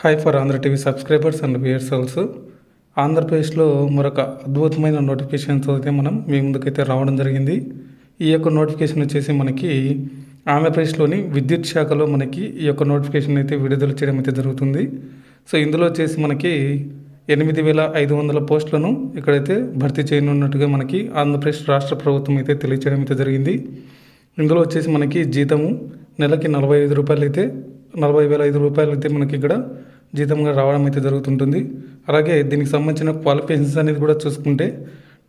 Hi for Andhra TV subscribers and viewers also ఆంధ్రప్రదేశ్లో మరొక అద్భుతమైన నోటిఫికేషన్స్ అయితే మనం మీ ముందుకైతే రావడం జరిగింది. ఈ యొక్క నోటిఫికేషన్ వచ్చేసి మనకి ఆంధ్రప్రదేశ్లోని విద్యుత్ శాఖలో మనకి ఈ యొక్క నోటిఫికేషన్ అయితే విడుదల చేయడం అయితే జరుగుతుంది. సో ఇందులో వచ్చేసి మనకి ఎనిమిది వేల ఐదు వందల పోస్టులను ఇక్కడైతే భర్తీ చేయనున్నట్టుగా మనకి ఆంధ్రప్రదేశ్ రాష్ట్ర ప్రభుత్వం అయితే తెలియచేయడం అయితే జరిగింది. ఇందులో వచ్చేసి మనకి జీతము నెలకి నలభై ఐదు రూపాయలు అయితే నలభై వేల ఐదు రూపాయలు అయితే మనకి ఇక్కడ జీతంగా రావడం అయితే జరుగుతుంటుంది. అలాగే దీనికి సంబంధించిన క్వాలిఫికేషన్స్ అనేది కూడా చూసుకుంటే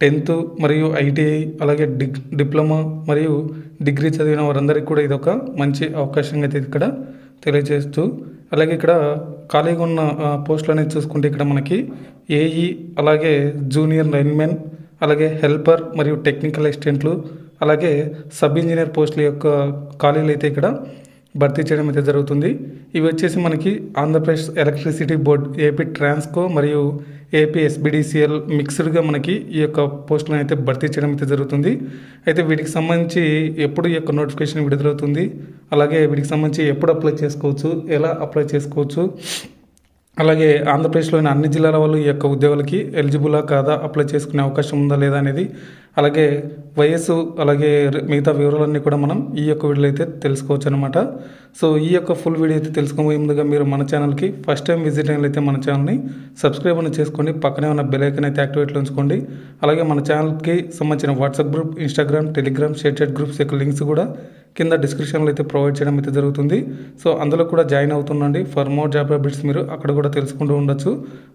టెన్త్ మరియు ఐటీఐ అలాగే డిగ్ డిప్లొమా మరియు డిగ్రీ చదివిన వారందరికీ కూడా ఇది ఒక మంచి అవకాశంగా అయితే ఇక్కడ తెలియజేస్తూ అలాగే ఇక్కడ ఖాళీగా ఉన్న పోస్టులు అనేది చూసుకుంటే ఇక్కడ మనకి ఏఈ అలాగే జూనియర్ లైన్మెన్ అలాగే హెల్పర్ మరియు టెక్నికల్ అసిస్టెంట్లు అలాగే సబ్ ఇంజనీర్ పోస్టుల యొక్క ఖాళీలు అయితే ఇక్కడ భర్తీ చేయడం అయితే జరుగుతుంది. ఇవి వచ్చేసి మనకి Andhra Pradesh electricity board AP Transco మరియు ఏపీ ఎస్బిడిసిఎల్ మిక్స్డ్గా మనకి ఈ యొక్క పోస్టులను అయితే భర్తీ చేయడం అయితే జరుగుతుంది. అయితే వీటికి సంబంధించి ఎప్పుడు ఈ యొక్క నోటిఫికేషన్ విడుదలవుతుంది అలాగే వీటికి సంబంధించి ఎప్పుడు అప్లై చేసుకోవచ్చు ఎలా అప్లై చేసుకోవచ్చు అలాగే ఆంధ్రప్రదేశ్లోని అన్ని జిల్లాల వాళ్ళు ఈ యొక్క ఉద్యోగాలకి ఎలిజిబులా కాదా అప్లై చేసుకునే అవకాశం ఉందా లేదా అనేది అలాగే వయస్సు అలాగే మిగతా వివరాలన్నీ కూడా మనం ఈ యొక్క వీడియోలో అయితే తెలుసుకోవచ్చు అనమాట సో ఈ యొక్క ఫుల్ వీడియో అయితే తెలుసుకోబోయే ముందుగా మీరు మన ఛానల్కి ఫస్ట్ టైం విజిట్ అయినైతే మన ఛానల్ని సబ్స్క్రైబ్ అని చేసుకోండి పక్కనే ఉన్న బెల్ ఐకన్ అయితే యాక్టివేట్లో ఉంచుకోండి. అలాగే మన ఛానల్కి సంబంధించిన WhatsApp group Instagram Telegram ShareChat groups యొక్క లింక్స్ కూడా కింద డిస్క్రిప్షన్లో అయితే ప్రొవైడ్ చేయడం అయితే జరుగుతుంది. సో అందులో కూడా జాయిన్ అవుతుండండి. ఫర్ మోర్ జాబ్ అప్డేట్స్ మీరు అక్కడ కూడా తెలుసుకుంటూ ఉండొచ్చు.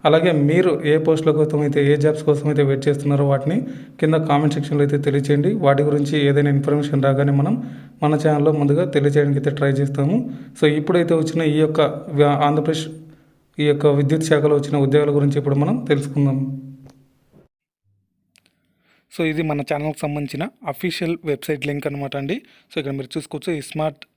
అలాగే మీరు ఏ పోస్టుల కోసం అయితే ఏ జాబ్స్ కోసం అయితే వెయిట్ చేస్తున్నారో వాటిని కింద కామెంట్ సెక్షన్లో అయితే తెలియచేయండి. వాటి గురించి ఏదైనా ఇన్ఫర్మేషన్ రాగానే మనం మన ఛానల్లో ముందుగా తెలియజేయడానికి అయితే ట్రై చేస్తాము. సో ఇప్పుడైతే వచ్చిన ఈ యొక్క ఆంధ్రప్రదేశ్ ఈ యొక్క విద్యుత్ శాఖలో వచ్చిన ఉద్యోగాల గురించి ఇప్పుడు మనం తెలుసుకుందాం. సో ఇది మన ఛానల్కి సంబంధించిన అఫీషియల్ వెబ్సైట్ లింక్ అనమాట అండి. సో ఇక్కడ మీరు చూసుకోవచ్చు ఈ smart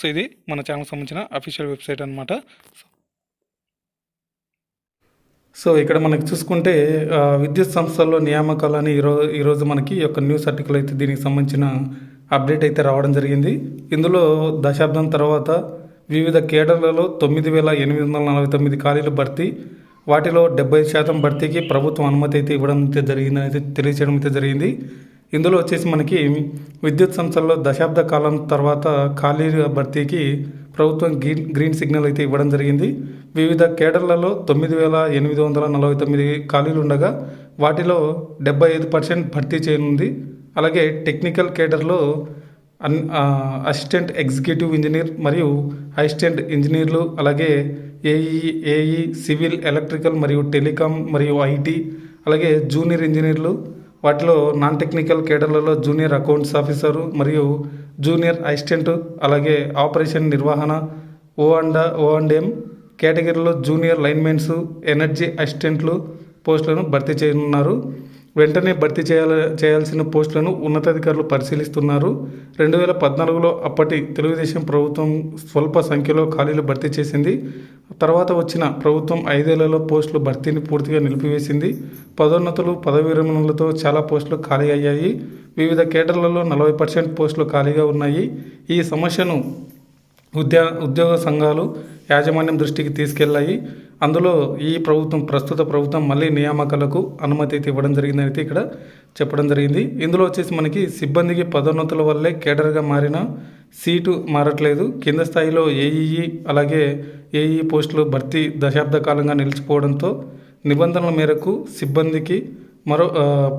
సో ఇది మన ఛానల్కి సంబంధించిన అఫీషియల్ వెబ్సైట్ అనమాట సో ఇక్కడ మనకి చూసుకుంటే విద్యుత్ సంస్థల్లో నియామకాలని ఈరోజు ఈరోజు మనకి యొక్క న్యూస్ ఆర్టికల్ అయితే దీనికి సంబంధించిన అప్డేట్ అయితే రావడం జరిగింది. ఇందులో దశాబ్దం తర్వాత వివిధ కేడర్లలో తొమ్మిది వేల ఎనిమిది వందల నలభై తొమ్మిది ఖాళీలు భర్తీ వాటిలో డెబ్బై శాతం భర్తీకి ప్రభుత్వం అనుమతి అయితే ఇవ్వడం అయితే జరిగిందని అయితే తెలియజేయడం అయితే జరిగింది. ఇందులో వచ్చేసి మనకి విద్యుత్ సంస్థల్లో దశాబ్ద కాలం తర్వాత ఖాళీల భర్తీకి ప్రభుత్వం గ్రీన్ గ్రీన్ సిగ్నల్ అయితే ఇవ్వడం జరిగింది. వివిధ కేడర్లలో తొమ్మిది వేల ఎనిమిది వందల నలభై తొమ్మిది ఖాళీలు ఉండగా వాటిలో డెబ్బై ఐదు పర్సెంట్ భర్తీ చేయనుంది. అలాగే టెక్నికల్ కేడర్లో అన్ అసిస్టెంట్ ఎగ్జిక్యూటివ్ ఇంజనీర్ మరియు అసిస్టెంట్ ఇంజనీర్లు అలాగే ఏఈ ఏఈ సివిల్ ఎలక్ట్రికల్ మరియు టెలికాం మరియు ఐటీ అలాగే జూనియర్ ఇంజనీర్లు వాటిలో నాన్ టెక్నికల్ కేడర్లలో జూనియర్ అకౌంట్స్ ఆఫీసరు మరియు జూనియర్ అసిస్టెంట్ అలాగే ఆపరేషన్ నిర్వహణ O and oh and M కేటగిరీలో జూనియర్ లైన్మెన్స్ ఎనర్జీ అసిస్టెంట్లు పోస్టులను భర్తీ చేయనున్నారు. వెంటనే భర్తీ చేయాల చేయాల్సిన పోస్టులను ఉన్నతాధికారులు పరిశీలిస్తున్నారు. రెండు వేల పద్నాలుగులో అప్పటి తెలుగుదేశం ప్రభుత్వం స్వల్ప సంఖ్యలో ఖాళీలు భర్తీ చేసింది. తర్వాత వచ్చిన ప్రభుత్వం ఐదేళ్ళలో పోస్టులు భర్తీని పూర్తిగా నిలిపివేసింది. పదోన్నతులు పదవి విరమణలతో చాలా పోస్టులు ఖాళీ అయ్యాయి. వివిధ కేటర్లలో నలభై పర్సెంట్ పోస్టులు ఖాళీగా ఉన్నాయి. ఈ సమస్యను ఉద్యో ఉద్యోగ సంఘాలు యాజమాన్యం దృష్టికి తీసుకెళ్ళాయి. అందులో ఈ ప్రభుత్వం ప్రస్తుత ప్రభుత్వం మళ్ళీ నియామకాలకు అనుమతి అయితే ఇవ్వడం జరిగిందని అయితే ఇక్కడ చెప్పడం జరిగింది. ఇందులో వచ్చేసి మనకి సిబ్బందికి పదోన్నతుల వల్లే కేడర్గా మారిన సీటు మారట్లేదు. కింద స్థాయిలో ఏఈఈ అలాగే ఏఈ పోస్టులు భర్తీ దశాబ్ద కాలంగా నిలిచిపోవడంతో నిబంధనల మేరకు సిబ్బందికి మరో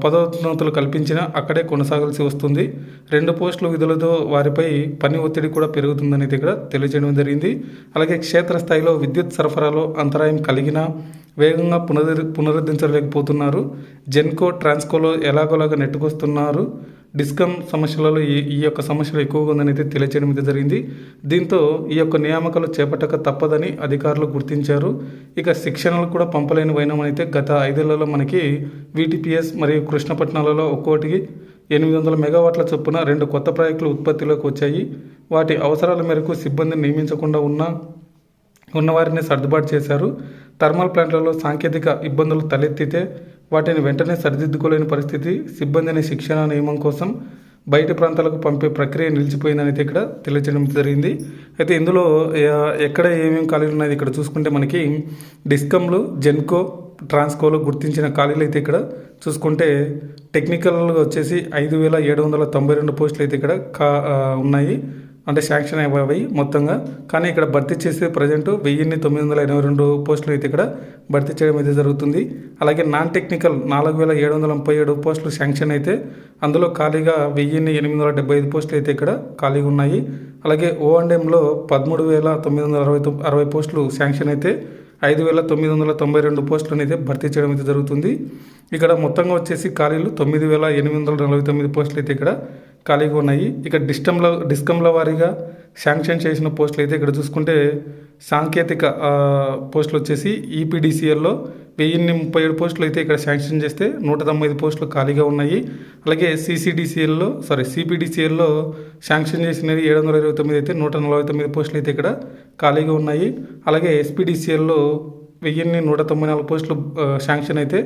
పదోన్నతులు కల్పించినా అక్కడే కొనసాగాల్సి వస్తుంది. రెండు పోస్టుల విధులతో వారిపై పని ఒత్తిడి కూడా పెరుగుతుందనేది ఇక్కడ తెలియజేయడం జరిగింది. అలాగే క్షేత్రస్థాయిలో విద్యుత్ సరఫరాలో అంతరాయం కలిగినా వేగంగా పునరు పునరుద్ధరించలేకపోతున్నారు. జెన్కో ట్రాన్స్కోలో ఎలాగోలాగా నెట్టుకొస్తున్నారు. డిస్కమ్ సమస్యలలో ఈ ఈ యొక్క సమస్యలు ఎక్కువగా ఉందని అయితే తెలియచేయడం అయితే జరిగింది. దీంతో ఈ యొక్క నియామకాలు చేపట్టక తప్పదని అధికారులు గుర్తించారు. ఇక శిక్షణలు కూడా పంపలేని వైనం అయితే గత ఐదేళ్ళలో మనకి వీటీపీఎస్ మరియు కృష్ణపట్నాలలో ఒక్కోటికి ఎనిమిది వందల మెగావాట్ల చొప్పున రెండు కొత్త ప్రాజెక్టులు ఉత్పత్తిలోకి వచ్చాయి. వాటి అవసరాల మేరకు సిబ్బందిని నియమించకుండా ఉన్న ఉన్నవారిని సర్దుబాటు చేశారు. థర్మల్ ప్లాంట్లలో సాంకేతిక ఇబ్బందులు తలెత్తితే వాటిని వెంటనే సరిదిద్దుకోలేని పరిస్థితి సిబ్బందిని శిక్షణ నియమం కోసం బయట ప్రాంతాలకు పంపే ప్రక్రియ నిలిచిపోయిందని అయితే ఇక్కడ తెలియజేయడం జరిగింది. అయితే ఇందులో ఎక్కడ ఏమేమి ఖాళీలు ఉన్నాయి ఇక్కడ చూసుకుంటే మనకి డిస్కమ్లు జెన్కో ట్రాన్స్కోలో గుర్తించిన ఖాళీలు అయితే ఇక్కడ చూసుకుంటే టెక్నికల్గా వచ్చేసి ఐదు వేల ఏడు వందల తొంభై రెండు పోస్టులు అయితే ఇక్కడ కా ఉన్నాయి. అంటే శాంక్షన్ అయిపోయి మొత్తంగా. కానీ ఇక్కడ భర్తీ చేసే ప్రజెంట్ వెయ్యిన్ని తొమ్మిది వందల ఎనభై రెండు పోస్టులు అయితే ఇక్కడ భర్తీ చేయడం అయితే జరుగుతుంది. అలాగే నాన్ టెక్నికల్ నాలుగు వేల ఏడు వందల ముప్పై ఏడు పోస్టులు శాంక్షన్ అయితే అందులో ఖాళీగా వెయ్యిన్ని ఎనిమిది వందల డెబ్బై ఐదు పోస్టులు అయితే ఇక్కడ ఖాళీగా ఉన్నాయి. అలాగే ఓ అండ్ ఎంలో పదమూడు వేల తొమ్మిది వందల అరవై అరవై పోస్టులు శాంక్షన్ అయితే ఐదు వేల తొమ్మిది వందల తొంభై రెండు పోస్టులను అయితే భర్తీ చేయడం అయితే జరుగుతుంది. ఇక్కడ మొత్తంగా వచ్చేసి ఖాళీలు తొమ్మిది వేల ఎనిమిది వందల నలభై తొమ్మిది పోస్టులు అయితే ఇక్కడ ఖాళీగా ఉన్నాయి. ఇక డిస్టంల డిస్కంల వారీగా శాంక్షన్ చేసిన పోస్టులు అయితే ఇక్కడ చూసుకుంటే సాంకేతిక పోస్టులు వచ్చేసి ఈపీడీసీఎల్లో వెయ్యిన్ని ముప్పై ఏడు పోస్టులు అయితే ఇక్కడ శాంక్షన్ చేస్తే నూట తొంభై ఐదు పోస్టులు ఖాళీగా ఉన్నాయి. అలాగే సీసీడీసీఎల్లో సారీ సిపిడిసిఎల్లో శాంక్షన్ చేసినవి ఏడు వందల ఇరవై తొమ్మిది అయితే నూట నలభై తొమ్మిది పోస్టులు అయితే ఇక్కడ ఖాళీగా ఉన్నాయి. అలాగే ఎస్పీడీసీఎల్లో వెయ్యిన్ని నూట తొంభై నాలుగు పోస్టులు శాంక్షన్ అయితే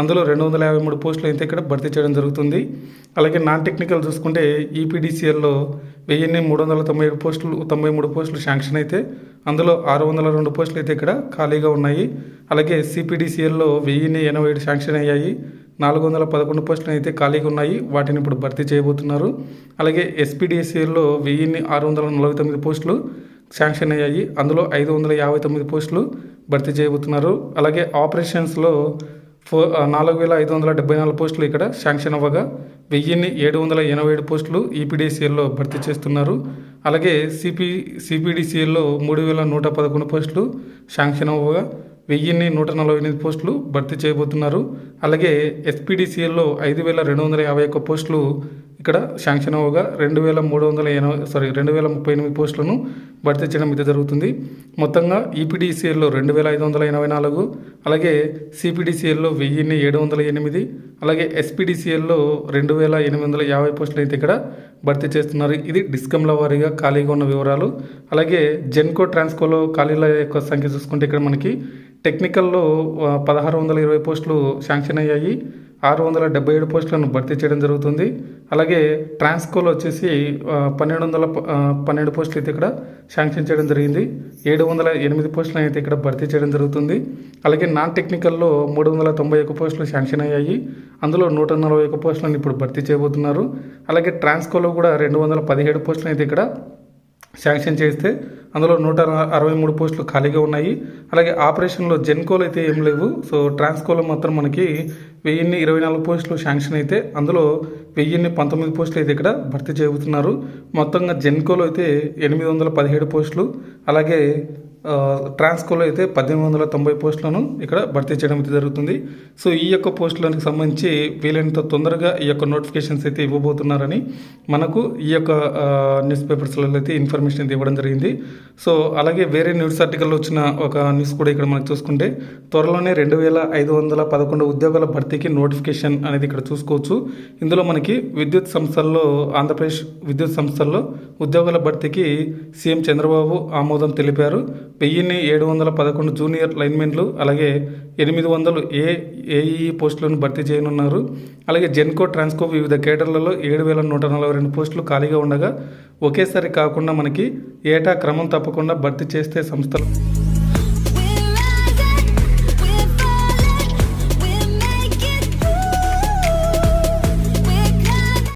అందులో రెండు వందల యాభై మూడు పోస్టులు అయితే ఇక్కడ భర్తీ చేయడం జరుగుతుంది. అలాగే నాన్ టెక్నికల్ చూసుకుంటే ఈపీడీసీఎల్లో వెయ్యిన్ని మూడు వందల తొంభై ఏడు పోస్టులు తొంభై మూడు పోస్టులు శాంక్షన్ అయితే అందులో ఆరు వందల రెండు పోస్టులు అయితే ఇక్కడ ఖాళీగా ఉన్నాయి. అలాగే సిపిడిసిఎల్లో వెయ్యిన్ని ఎనభై ఏడు శాంక్షన్ అయ్యాయి. నాలుగు వందల పదకొండు పోస్టులు అయితే ఖాళీగా ఉన్నాయి. వాటిని ఇప్పుడు భర్తీ చేయబోతున్నారు. అలాగే ఎస్పీడిఎస్సిఎల్లో వెయ్యిన్ని ఆరు వందల నలభై తొమ్మిది పోస్టులు శాంక్షన్ అయ్యాయి. అందులో ఐదు వందల యాభై తొమ్మిది పోస్టులు భర్తీ చేయబోతున్నారు. అలాగే ఆపరేషన్స్లో ఫో నాలుగు వేల ఐదు వందల డెబ్బై నాలుగు పోస్టులు ఇక్కడ శాంక్షన్ అవ్వగా వెయ్యిన్ని ఏడు వందల ఎనభై ఏడు పోస్టులు ఈపీడీసీఎల్లో భర్తీ చేస్తున్నారు. అలాగే సిపి సిపిడిసిఎల్లో మూడు వేల నూట పదకొండు పోస్టులు శాంక్షన్ అవ్వగా వెయ్యిన్ని నూట నలభై ఎనిమిది పోస్టులు భర్తీ చేయబోతున్నారు. అలాగే ఎస్పీడీసీఎల్లో ఐదు వేల రెండు వందల యాభై ఒక్క పోస్టులు ఇక్కడ శాంక్షన్ అవ్వగా రెండు వేల మూడు వందల ఎనభై సారీ రెండు వేల ముప్పై ఎనిమిది పోస్టులను భర్తీ చేయడం ఇది జరుగుతుంది. మొత్తంగా ఈపీడీసీఎల్లో రెండు వేల ఐదు వందల ఎనభై నాలుగు అలాగే సిపిడిసిఎల్లో వెయ్యిన్ని ఏడు వందల ఎనిమిది అలాగే ఎస్పీడీసీఎల్లో రెండు వేల ఎనిమిది వందల యాభై పోస్టులు అయితే ఇక్కడ భర్తీ చేస్తున్నారు. ఇది డిస్కంల వారీగా ఖాళీగా ఉన్న వివరాలు. అలాగే జెన్కో ట్రాన్స్కోలో ఖాళీల యొక్క సంఖ్య చూసుకుంటే ఇక్కడ మనకి టెక్నికల్లో పదహారు వందల ఇరవై పోస్టులు శాంక్షన్ అయ్యాయి. ఆరు వందల డెబ్బై ఏడు పోస్టులను భర్తీ చేయడం జరుగుతుంది. అలాగే ట్రాన్స్కోలో వచ్చేసి పన్నెండు వందల పన్నెండు పోస్టులు అయితే ఇక్కడ శాంక్షన్ చేయడం జరిగింది. ఏడు వందల ఎనిమిది పోస్టులు అయితే ఇక్కడ భర్తీ చేయడం జరుగుతుంది. అలాగే నాన్ టెక్నికల్లో మూడు వందల తొంభై ఒక్క పోస్టులు శాంక్షన్ అయ్యాయి. అందులో నూట నలభై ఒక్క పోస్టులను ఇప్పుడు భర్తీ చేయబోతున్నారు. అలాగే ట్రాన్స్కోలో కూడా రెండు వందల పదిహేడు పోస్టులు అయితే ఇక్కడ శాంక్షన్ చేస్తే అందులో నూట అరవై మూడు పోస్టులు ఖాళీగా ఉన్నాయి. అలాగే ఆపరేషన్లో జెన్కోలు అయితే ఏం లేవు. సో ట్రాన్స్కోలో మాత్రం మనకి వెయ్యిన్ని ఇరవై నాలుగు పోస్టులు శాంక్షన్ అయితే అందులో వెయ్యిన్ని పంతొమ్మిది పోస్టులు అయితే ఇక్కడ భర్తీ చేయబోతున్నారు మొత్తంగా జెన్కోలో అయితే ఎనిమిది వందల పదిహేడు పోస్టులు. అలాగే ట్రాన్స్కోలో అయితే పద్దెనిమిది వందల తొంభై పోస్టులను ఇక్కడ భర్తీ చేయడం అయితే జరుగుతుంది. సో ఈ యొక్క పోస్టులకు సంబంధించి వీలైనంత తొందరగా ఈ యొక్క నోటిఫికేషన్స్ అయితే ఇవ్వబోతున్నారని మనకు ఈ యొక్క న్యూస్ పేపర్స్లలో అయితే ఇన్ఫర్మేషన్ అయితే ఇవ్వడం జరిగింది. సో అలాగే వేరే న్యూస్ ఆర్టికల్లో వచ్చిన ఒక న్యూస్ కూడా ఇక్కడ మనం చూసుకుంటే త్వరలోనే రెండు వేల ఐదు వందల పదకొండు ఉద్యోగాల భర్తీకి నోటిఫికేషన్ అనేది ఇక్కడ చూసుకోవచ్చు. ఇందులో మనకి విద్యుత్ సంస్థల్లో ఆంధ్రప్రదేశ్ విద్యుత్ సంస్థల్లో ఉద్యోగాల భర్తీకి సీఎం చంద్రబాబు ఆమోదం తెలిపారు. వెయ్యిన్ని ఏడు వందల పదకొండు జూనియర్ లైన్మెన్లు అలాగే ఎనిమిది వందలు ఏ ఏఈ పోస్టులను భర్తీ చేయనున్నారు. అలాగే జెన్కో ట్రాన్స్కో వివిధ కేటర్లలో ఏడు వేల నూట నలభై రెండు పోస్టులు ఖాళీగా ఉండగా ఒకేసారి కాకుండా మనకి ఏటా క్రమం తప్పకుండా భర్తీ చేస్తే సంస్థలు